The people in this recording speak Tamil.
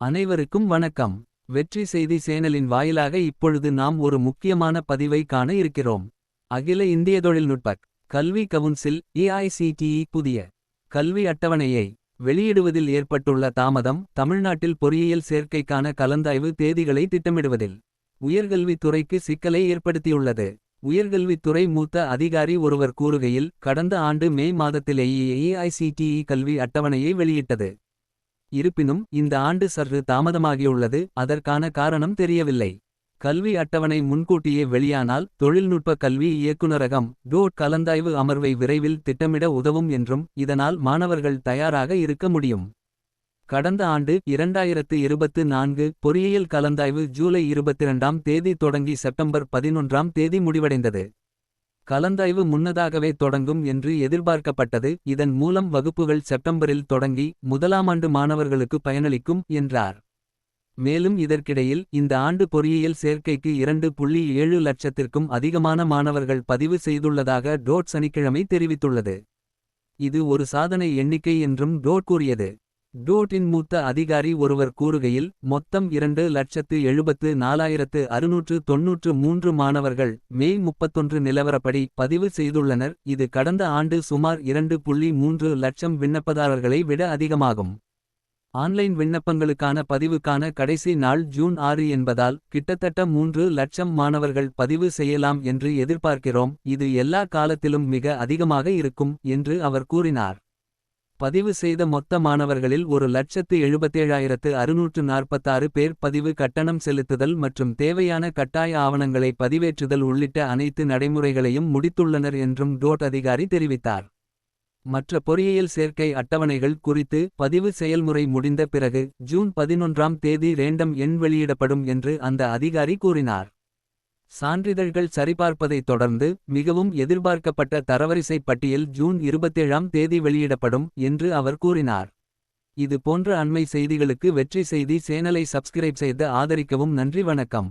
அனைவருக்கும் வணக்கம். வெற்றி செய்தி சேனலின் வாயிலாக இப்பொழுது நாம் ஒரு முக்கியமான பதிவை காண இருக்கிறோம். அகில இந்திய தொழில்நுட்ப கல்வி கவுன்சில் ஏஐசிடிஇ புதிய கல்வி அட்டவணையை வெளியிடுவதில் ஏற்பட்டுள்ள தாமதம் தமிழ்நாட்டில் பொறியியல் சேர்க்கைக்கான கலந்தாய்வு தேதிகளை திட்டமிடுவதில் உயர்கல்வித்துறைக்கு சிக்கலை ஏற்படுத்தியுள்ளது. உயர்கல்வித்துறை மூத்த அதிகாரி ஒருவர் கூறுகையில் கடந்த ஆண்டு மே மாதத்திலேயே ஏஐசிடிஇ கல்வி அட்டவணையை வெளியிட்டது. இருப்பினும் இந்த ஆண்டு சற்று தாமதமாகியுள்ளது அதற்கான காரணம் தெரியவில்லை. கல்வி அட்டவணை முன்கூட்டியே வெளியானால் தொழில்நுட்ப கல்வி இயக்குநரகம் டோட் கலந்தாய்வு அமர்வை விரைவில் திட்டமிட உதவும் என்றும் இதனால் மாணவர்கள் தயாராக இருக்க முடியும். கடந்த ஆண்டு இரண்டாயிரத்து இருபத்து நான்கு பொறியியல் கலந்தாய்வு ஜூலை இருபத்திரண்டாம் தேதி தொடங்கி செப்டம்பர் பதினொன்றாம் தேதி முடிவடைந்தது. கலந்தாய்வு முன்னதாகவே தொடங்கும் என்று எதிர்பார்க்கப்பட்டது. இதன் மூலம் வகுப்புகள் செப்டம்பரில் தொடங்கி முதலாமாண்டு மாணவர்களுக்கு பயனளிக்கும் என்றார். மேலும் இதற்கிடையில் இந்த ஆண்டு பொறியியல் சேர்க்கைக்கு இரண்டு புள்ளி ஏழு லட்சத்திற்கும் அதிகமான மாணவர்கள் பதிவு செய்துள்ளதாக டோட் சனிக்கிழமை தெரிவித்துள்ளது. இது ஒரு சாதனை எண்ணிக்கை என்றும் டோட் கூறியது. டூட்டின் மூத்த அதிகாரி ஒருவர் கூறுகையில் மொத்தம் இரண்டு லட்சத்து எழுபத்து நாலாயிரத்து அறுநூற்று தொன்னூற்று மூன்று மாணவர்கள் மே முப்பத்தொன்று நிலவரப்படி பதிவு செய்துள்ளனர். இது கடந்த ஆண்டு சுமார் இரண்டு புள்ளி மூன்று லட்சம் விண்ணப்பதாரர்களை விட அதிகமாகும். ஆன்லைன் விண்ணப்பங்களுக்கான பதிவுக்கான கடைசி நாள் ஜூன் ஆறு என்பதால் கிட்டத்தட்ட மூன்று லட்சம் மாணவர்கள் பதிவு செய்யலாம் என்று எதிர்பார்க்கிறோம். இது எல்லா காலத்திலும் மிக அதிகமாக இருக்கும் என்று அவர் கூறினார். பதிவு செய்த மொத்த மாணவர்களில் ஒரு லட்சத்து எழுபத்தேழாயிரத்து அறுநூற்று நாற்பத்தாறு பேர் பதிவு கட்டணம் செலுத்துதல் மற்றும் தேவையான கட்டாய ஆவணங்களை பதிவேற்றுதல் உள்ளிட்ட அனைத்து நடைமுறைகளையும் முடித்துள்ளனர் என்றும் டோட் அதிகாரி தெரிவித்தார். மற்ற பொறியியல் சேர்க்கை அட்டவணைகள் குறித்து பதிவு செயல்முறை முடிந்த பிறகு ஜூன் பதினொன்றாம் தேதி ரேண்டம் எண் வெளியிடப்படும் என்று அந்த அதிகாரி கூறினார். சான்றிதழ்கள் சரிபார்ப்பதைத் தொடர்ந்து மிகவும் எதிர்பார்க்கப்பட்ட தரவரிசை பட்டியல் ஜூன் இருபத்தேழாம் தேதி வெளியிடப்படும் என்று அவர் கூறினார். இது போன்ற அண்மை செய்திகளுக்கு வெற்றி செய்தி சேனலை சப்ஸ்கிரைப் செய்து ஆதரிக்கவும் நன்றி வணக்கம்.